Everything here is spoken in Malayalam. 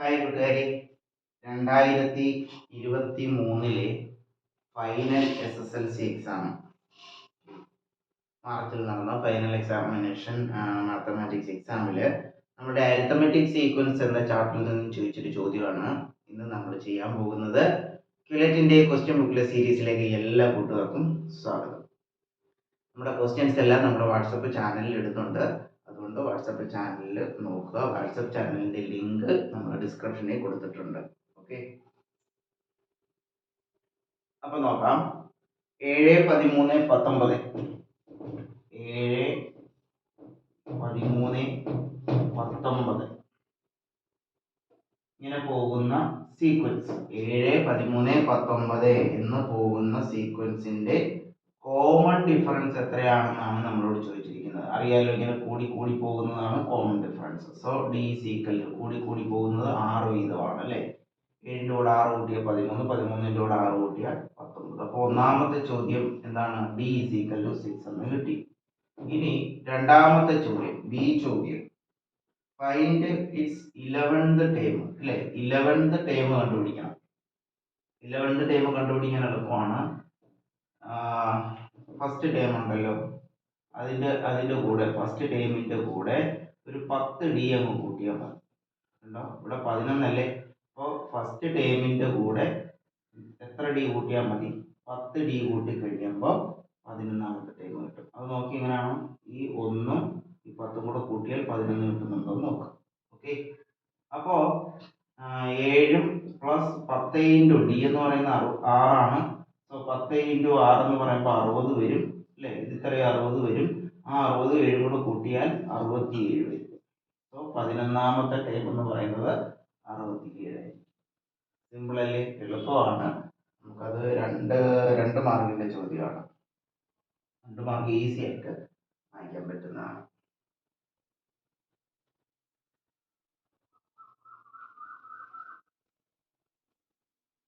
ഹായ് കൂട്ടുകാരെ. രണ്ടായിരത്തി ഇരുപത്തി മൂന്നിലെ final S S L C exam മാർച്ചിൽ നടന്ന ഫൈനൽ എക്സാമിനേഷൻ മാത്തമാറ്റിക്സ് എക്സാമിൽ നമ്മുടെ അരിത്തമെറ്റിക് സീക്വൻസ് എന്ന ചാപ്റ്ററിൽ നിന്ന് ചോദിച്ചൊരു ചോദ്യമാണ്. ഇന്ന് നമ്മൾ ചെയ്യാൻ പോകുന്നത് ക്യുലറ്റിന്റെ ക്വസ്റ്റ്യൻ ബുക്കിലെ സീരീസിലേക്ക് എല്ലാ കൂട്ടുകാർക്കും സ്വാഗതം. നമ്മുടെ ക്വസ്റ്റ്യൻസ് എല്ലാം നമ്മുടെ വാട്സപ്പ് ചാനലിൽ ഇടുന്നുണ്ട്. അതുകൊണ്ട് വാട്സപ്പ് ചാനലിൽ നോക്കുക. വാട്സപ്പ് ചാനലിന്റെ ലിങ്ക് നമ്മൾ ഡിസ്ക്രിപ്ഷനിൽ കൊടുത്തിട്ടുണ്ട്. ഓക്കെ? അപ്പൊ നോക്കാം. ഏഴ് പതിമൂന്ന് പത്തൊമ്പത്. ഏഴ് പതിമൂന്ന് പത്തൊമ്പത്. ഇങ്ങനെ പോകുന്ന സീക്വൻസ് ഏഴ് പതിമൂന്ന് പത്തൊമ്പത് എന്ന് പോകുന്ന സീക്വൻസിന്റെ കോമൺ ഡിഫറൻസ് എത്രയാണെന്നാണ് നമ്മളോട് ചോദിച്ചിരിക്കുന്നത്. അറിയാലോ ഇങ്ങനെ കൂടി കൂടി പോകുന്നതാണ് കോമൺ ഡിഫറൻസ് സോ ഡി സീക്കൽ കൂടി കൂടി പോകുന്നത് ആറ് വീതമാണ് അല്ലേ? ഏഴിന്റെ കൂടെ ആറ് കൂട്ടിയ പതിമൂന്ന് പതിമൂന്നിന്റെ കൂടെ ആറ് കൂട്ടിയ പത്തൊമ്പത്. അപ്പോൾ ഒന്നാമത്തെ ചോദ്യം എന്താണ്? ഡി സീക്കൽ ടു സിക്സ് എന്ന് കിട്ടി. ഇനി രണ്ടാമത്തെ ചോദ്യം ബി ചോദ്യം. ഫൈൻഡ് ഇറ്റ്സ് ഇലവൻത് ടേം അല്ലേ? ഇലവൻത് ടേം കണ്ടുപിടിക്കണം. ഇലവൻത് ടേം കണ്ടുപിടിക്കാൻ എളുപ്പമാണ്. ഫസ്റ്റ് ടേം ഉണ്ടല്ലോ. അതിന്റെ അതിന്റെ കൂടെ ഫസ്റ്റ് ടേമിന്റെ കൂടെ ഒരു പത്ത് ഡി അങ്ങ് കൂട്ടിയാൽ മതി. ഉണ്ടോ ഇവിടെ പതിനൊന്നല്ലേ? അപ്പോൾ ഫസ്റ്റ് ടേമിന്റെ കൂടെ എത്ര ഡി കൂട്ടിയാൽ മതി? പത്ത് ഡി കൂട്ടി കഴിയുമ്പോൾ പതിനൊന്നാമത്തെ ടേം കിട്ടും. അത് നോക്കി എങ്ങനെയാണോ? ഈ ഒന്നും ഈ പത്തും കൂടെ കൂട്ടിയാൽ പതിനൊന്ന് കിട്ടുന്നുണ്ടോ എന്ന് നോക്കാം ഓക്കെ അപ്പോൾ ഏഴും പ്ലസ് പത്ത് ഇന്റു ഡി എന്ന് പറയുന്ന ആറാണ് പത്ത് ഇന്റു ആറ് എന്ന് പറയുമ്പോൾ അറുപത് വരും അല്ലേ? ഇത് ഇത്രയും അറുപത് വരും. ആ അറുപത് ഏഴും കൂടെ കൂട്ടിയാൽ അറുപത്തി ഏഴ് വരും. സോ പതിനൊന്നാമത്തെ ടൈപ്പ് എന്ന് പറയുന്നത് അറുപത്തി ഏഴായിരിക്കും സിമ്പിൾ അല്ലേ? എളുപ്പമാണ്. നമുക്കത് രണ്ട് രണ്ട് മാർക്കിന്റെ ചോദ്യമാണ്. രണ്ട് മാർക്ക് ഈസി ആയിട്ട് വായിക്കാൻ പറ്റുന്നതാണ്.